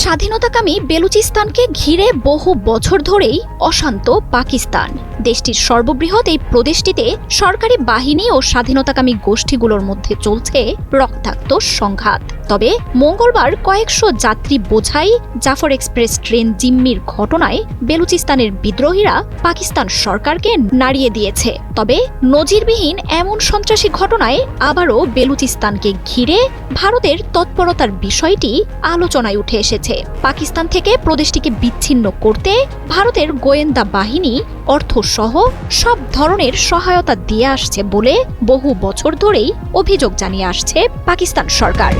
স্বাধীনতাকামী বেলুচিস্তানকে ঘিরে বহু বছর ধরেই অশান্ত পাকিস্তান। দেশটির সর্ববৃহৎ এই প্রদেশটিতে সরকারি বাহিনী ও স্বাধীনতাকামী গোষ্ঠীগুলোর মধ্যে চলছে রক্তাক্ত সংঘাত। তবে মঙ্গলবার কয়েকশো যাত্রী বোঝাই জাফর এক্সপ্রেস ট্রেন জিম্মির ঘটনায় বেলুচিস্তানের বিদ্রোহীরা পাকিস্তান সরকারকে নাড়িয়ে দিয়েছে। তবে নজিরবিহীন এমন সন্ত্রাসী ঘটনায় আবারও বেলুচিস্তানকে ঘিরে ভারতের তৎপরতার বিষয়টি আলোচনায় উঠে এসেছে। পাকিস্তান থেকে প্রদেশটিকে বিচ্ছিন্ন করতে ভারতের গোয়েন্দা বাহিনী, অর্থসহ সব ধরনের সহায়তা দিয়ে আসছে বলে বহু বছর ধরেই অভিযোগ জানিয়ে আসছে পাকিস্তান সরকার।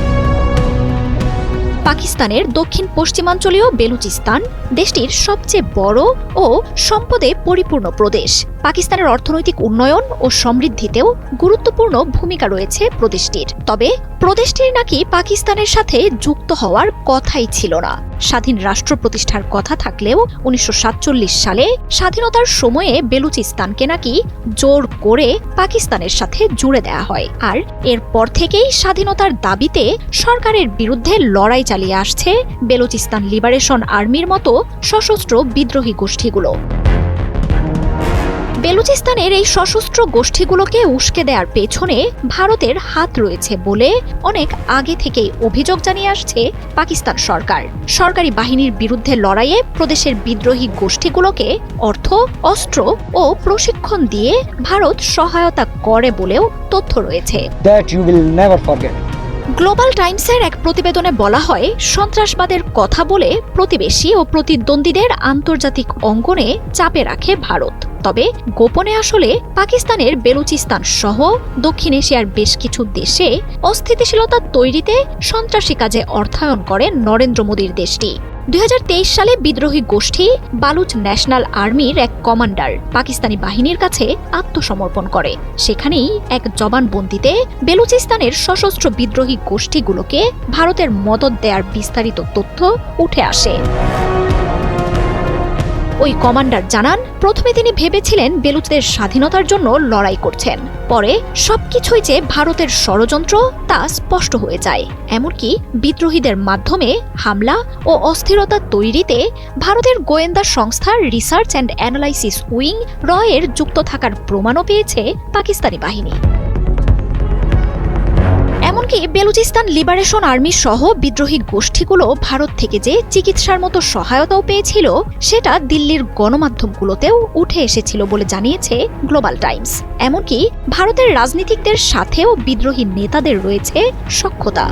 পাকিস্তানের দক্ষিণ পশ্চিমাঞ্চলীয় বেলুচিস্তান দেশটির সবচেয়ে বড় ও সম্পদে পরিপূর্ণ প্রদেশ। পাকিস্তানের অর্থনৈতিক উন্নয়ন ও সমৃদ্ধিতেও গুরুত্বপূর্ণ ভূমিকা রয়েছে প্রদেশটির। তবে প্রদেশটির নাকি পাকিস্তানের সাথে যুক্ত হওয়ার কথাই ছিল না। স্বাধীন রাষ্ট্র প্রতিষ্ঠার কথা থাকলেও উনিশশো সাতচল্লিশ সালে স্বাধীনতার সময়ে বেলুচিস্তানকে নাকি জোর করে পাকিস্তানের সাথে জুড়ে দেয়া হয়। আর এরপর থেকেই স্বাধীনতার দাবিতে সরকারের বিরুদ্ধে লড়াই চালিয়ে আসছে বেলুচিস্তান লিবারেশন আর্মির মতো সশস্ত্র বিদ্রোহী গোষ্ঠীগুলো। বেলুচিস্তানের এই সশস্ত্র গোষ্ঠীগুলোকে উস্কে দেওয়ার পেছনে ভারতের হাত রয়েছে বলে অনেক আগে থেকেই অভিযোগ জানিয়ে আসছে পাকিস্তান সরকার। সরকারি বাহিনীর বিরুদ্ধে লড়াইয়ে প্রদেশের বিদ্রোহী গোষ্ঠীগুলোকে অর্থ অস্ত্র ও প্রশিক্ষণ দিয়ে ভারত সহায়তা করে বলেও তথ্য রয়েছে. গ্লোবাল টাইমসের এক প্রতিবেদনে বলা হয় সন্ত্রাসবাদের কথা বলে প্রতিবেশী ও প্রতিদ্বন্দ্বীদের আন্তর্জাতিক অঙ্গনে চাপে রাখে ভারত। তবে গোপনে আসলে পাকিস্তানের বেলুচিস্তান সহ দক্ষিণ এশিয়ার বেশ কিছু দেশে অস্থিতিশীলতা তৈরিতে সন্ত্রাসী কাজে অর্থায়ন করে নরেন্দ্র মোদীর দেশটি। দুই হাজার তেইশ সালে বিদ্রোহী গোষ্ঠী বালুচ ন্যাশনাল আর্মির এক কমান্ডার পাকিস্তানি বাহিনীর কাছে আত্মসমর্পণ করে। সেখানেই এক জবানবন্দিতে বেলুচিস্তানের সশস্ত্র বিদ্রোহী গোষ্ঠীগুলোকে ভারতের মদত দেয়ার বিস্তারিত তথ্য উঠে আসে। ওই কমান্ডার জানান, প্রথমে তিনি ভেবেছিলেন বেলুচদের স্বাধীনতার জন্য লড়াই করছেন। পরে সবকিছুই যে ভারতের ষড়যন্ত্র, তা স্পষ্ট হয়ে যায়। এমনকি বিদ্রোহীদের মাধ্যমে হামলা ও অস্থিরতা তৈরিতে ভারতের গোয়েন্দা সংস্থার রিসার্চ অ্যান্ড অ্যানালাইসিস উইং রয়ের যুক্ত থাকার প্রমাণও পেয়েছে পাকিস্তানি বাহিনী। এমনকি বেলুচিস্তান লিবারেশন আর্মি সহ বিদ্রোহী গোষ্ঠীগুলো ভারত থেকে যে চিকিৎসার মতো সহায়তাও পেয়েছিল, সেটা দিল্লির গণমাধ্যমগুলোতেও উঠে এসেছিল বলে জানিয়েছে গ্লোবাল টাইমস। এমনকি ভারতের রাজনীতিকদের সাথেও বিদ্রোহী নেতাদের রয়েছে সক্ষতা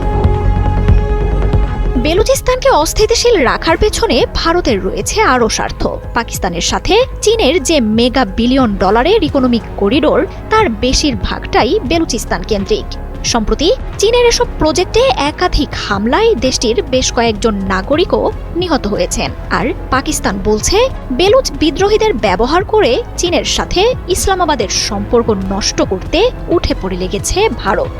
বেলুচিস্তানকে অস্থিতিশীল রাখার পেছনে ভারতের রয়েছে আরও স্বার্থ। পাকিস্তানের সাথে চীনের যে মেগা বিলিয়ন ডলারের ইকোনমিক করিডোর তার বেশিরভাগটাই বেলুচিস্তান কেন্দ্রিক। সম্প্রতি চীনের এসব প্রজেক্টে একাধিক হামলায় দেশটির বেশ কয়েকজন নাগরিকও নিহত হয়েছেন। আর পাকিস্তান বলছে, বেলুচ বিদ্রোহীদের ব্যবহার করে চীনের সাথে ইসলামাবাদের সম্পর্ক নষ্ট করতে উঠে পড়ে লেগেছে ভারত।